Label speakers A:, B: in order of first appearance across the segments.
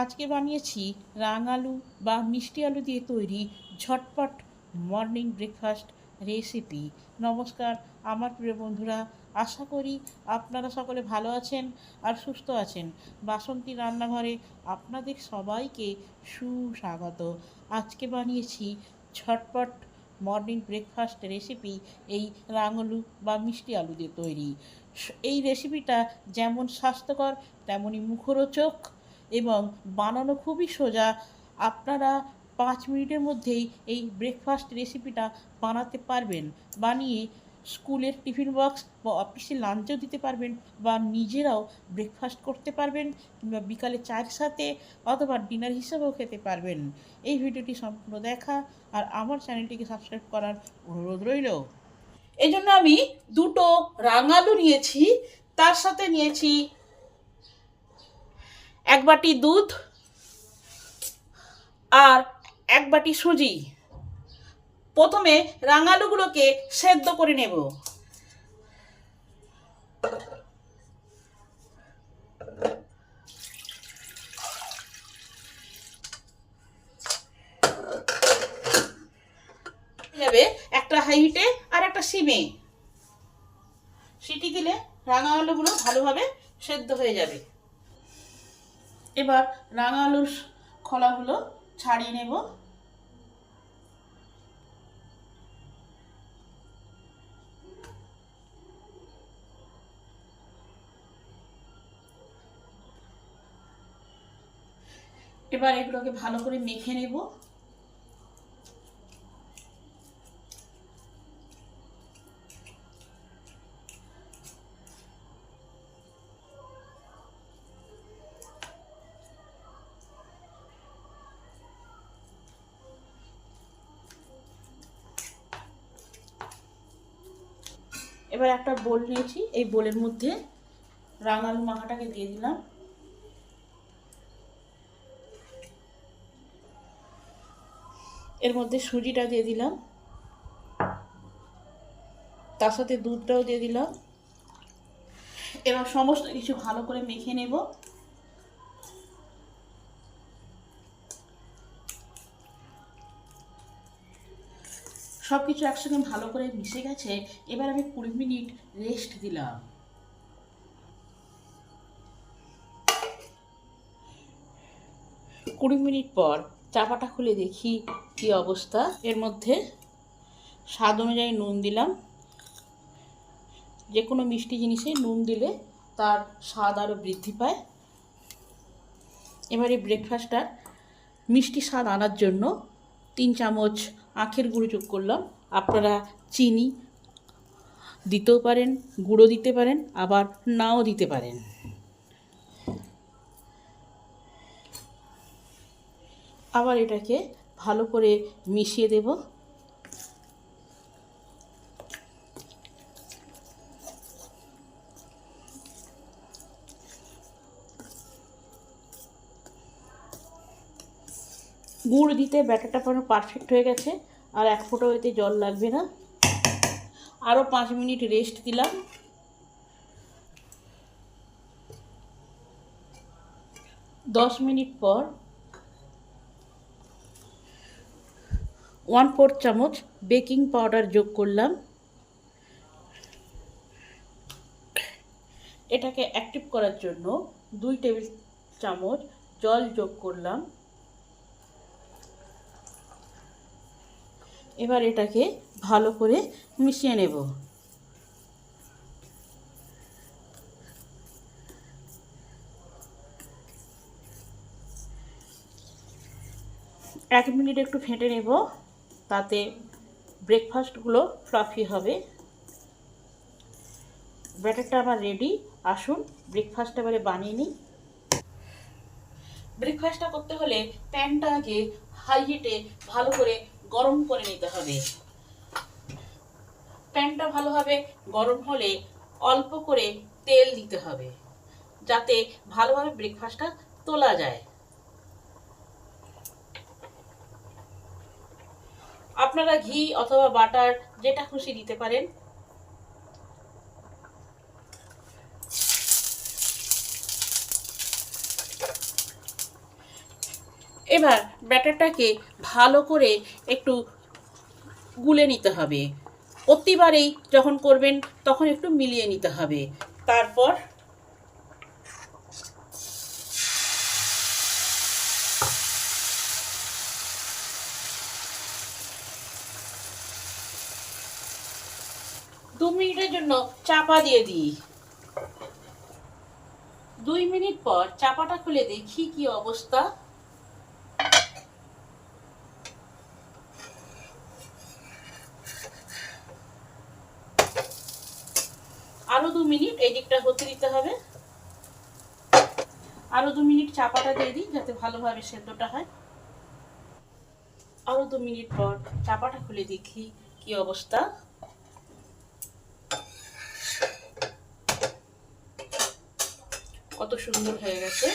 A: আজকে বানিয়েছি রাঙালু বা মিষ্টি আলু দিয়ে তৈরি ঝটপট মর্নিং ব্রেকফাস্ট রেসিপি নমস্কার, আমার প্রিয় বন্ধুরা, আশা করি আপনারা সকলে ভালো আছেন আর সুস্থ আছেন। বাসন্তী রান্নাঘরে আপনাদের সবাইকে সুস্বাগত। আজকে বানিয়েছি ঝটপট মর্নিং ব্রেকফাস্ট রেসিপি এই রাঙালু বা মিষ্টি আলু দিয়ে তৈরি। এই রেসিপিটা যেমন স্বাস্থ্যকর, তেমনই মুখরোচক এবং বানানো খুবই সোজা। আপনারা পাঁচ মিনিটের মধ্যেই এই ব্রেকফাস্ট রেসিপিটা বানাতে পারবেন। বানিয়ে স্কুলের টিফিন বক্স বা অফিসে লাঞ্চও দিতে পারবেন বা নিজেরাও ব্রেকফাস্ট করতে পারবেন কিংবা বিকালে চায়ের সাথে অথবা ডিনার হিসেবেও খেতে পারবেন। এই ভিডিওটি সম্পূর্ণ দেখা আর আমার চ্যানেলটিকে সাবস্ক্রাইব করার অনুরোধ রইল। এই জন্য আমি দুটো রাঙালু নিয়েছি, তার সাথে নিয়েছি এক বাটি দুধ আর এক বাটি সুজি। প্রথমে রাঙালুগুলোকে সেদ্ধ করে নেব। যাবে একটা হাই আর একটা সিমে। সিটি দিলে রাঙা আলুগুলো ভালোভাবে সেদ্ধ হয়ে যাবে। এবার রাঙা আলুর খোলাগুলো ছাড়িয়ে নেব। এবার এগুলোকে ভালো করে মেখে নেব। এবার একটা বোল নিয়েছি। এই বোলের মধ্যে রাঙালু মাখাটাকে দিয়ে দিলাম। এর মধ্যে সুজিটা দিয়ে দিলাম। তার সাথে দুধটাও দিয়ে দিলাম। এবার সমস্ত কিছু ভালো করে মেখে নেব। সব কিছু একসঙ্গে ভালো করে মিশে গেছে, এবার আমি কুড়ি মিনিট রেস্ট দিলাম। কুড়ি মিনিট পর চাপাটা খুলে দেখি কি অবস্থা। এর মধ্যে স্বাদ অনুযায়ী নুন দিলাম। যে কোনো মিষ্টি জিনিসে নুন দিলে তার স্বাদ আরও বৃদ্ধি পায়। এবারে ব্রেকফাস্টটার মিষ্টি স্বাদ আনার জন্য তিন চামচ আখের গুঁড়ো যোগ করলাম। আপনারা চিনি দিতেও পারেন, গুঁড়ো দিতে পারেন, আবার নাও দিতে পারেন। আবার এটাকে ভালো করে মিশিয়ে দেব। গুড় দিতে ব্যাটারটা পুরো পারফেক্ট হয়ে গেছে। আর এক ফোঁটাও এতে জল লাগবে না। আরও পাঁচ মিনিট রেস্ট দিলাম। দশ মিনিট পর ওয়ান ফোর্থ চামচ বেকিং পাউডার যোগ করলাম। এটাকে অ্যাক্টিভ করার জন্য দুই টেবিল চামচ জল যোগ করলাম। এবার এটাকে ভালো করে মিশিয়ে নেব। এক মিনিট একটু ফেটে নেব, তাতে ব্রেকফাস্টগুলো ফ্লাফি হবে। ব্যাটারটা আমার রেডি আসুন ব্রেকফাস্ট এবারে বানিয়ে নিই। ব্রেকফাস্টটা করতে হলে প্যানটা আগে হাই হিটে ভালো করে গরম করে নিতে হবে। প্যানটা ভালোভাবে গরম হলে অল্প করে তেল দিতে হবে, যাতে ভালোভাবে ব্রেকফাস্টটা তোলা যায়। আপনারা ঘি অথবা বাটার যেটা খুশি দিতে পারেন। এবার ব্যাটারটাকে ভালো করে একটু গুলে নিতে হবে। প্রতিবারেই যখন করবেন তখন একটু মিলিয়ে নিতে হবে। তারপর দু মিনিটের জন্য চাপা দিয়ে দিই। দুই মিনিট পর চাপাটা খুলে দেখি কি অবস্থা। মিনিট, এই দিকটা হতে দিতে হবে। আরও দু মিনিট চাপাটা দিয়ে দিই, যাতে ভালোভাবে সেদ্ধটা হয়। আরও দু মিনিট পর চাপাটা খুলে দেখি কি অবস্থা। কত সুন্দর হয়ে গেছে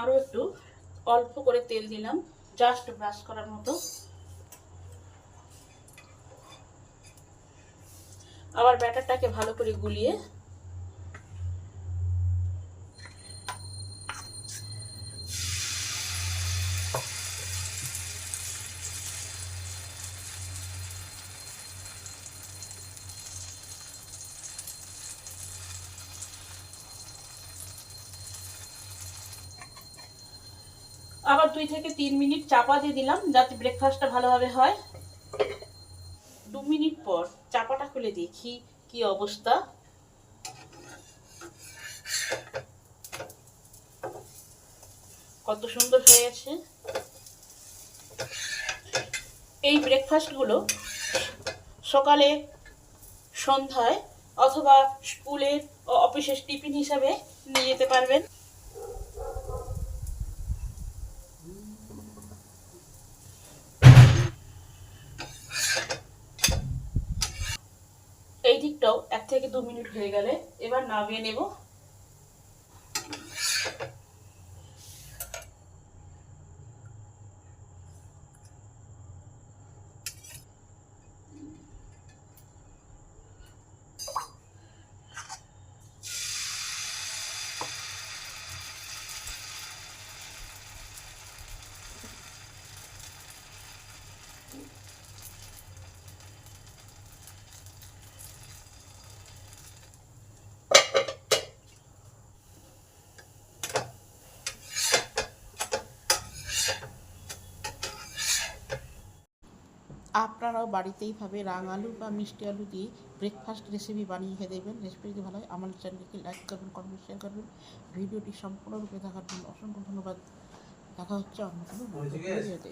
A: আরও একটু অল্প করে তেল দিলাম জাস্ট ব্রাশ করার মতো। আবার ব্যাটারটাকে ভালো করে গুলিয়ে আবার দুই থেকে তিন মিনিট চাপা দিয়ে দিলাম যাতে ব্রেকফাস্টটা ভালোভাবে হয়। দু মিনিট পর চাপাটা খুলে দেখি কি অবস্থা। কত সুন্দর হয়ে গেছে এই ব্রেকফাস্টগুলো সকালে, সন্ধ্যায় অথবা স্কুলের অফিসের টিফিন হিসাবে নিয়ে যেতে পারবেন। এই এক থেকে দু মিনিট হয়ে গেলে এবার নামিয়ে নেব। আপনারাও বাড়িতে এইভাবে রাং আলু বা মিষ্টি আলু দিয়ে ব্রেকফাস্ট রেসিপি বানিয়ে খেয়ে দেবেন রেসিপিটি ভালো হয় আমার চ্যানেলকে লাইক করবেন কমেন্ট শেয়ার করবেন। ভিডিওটি সম্পূর্ণরূপে দেখার জন্য অসংখ্য ধন্যবাদ। দেখা হচ্ছে অন্য কোনো ভিডিওতে.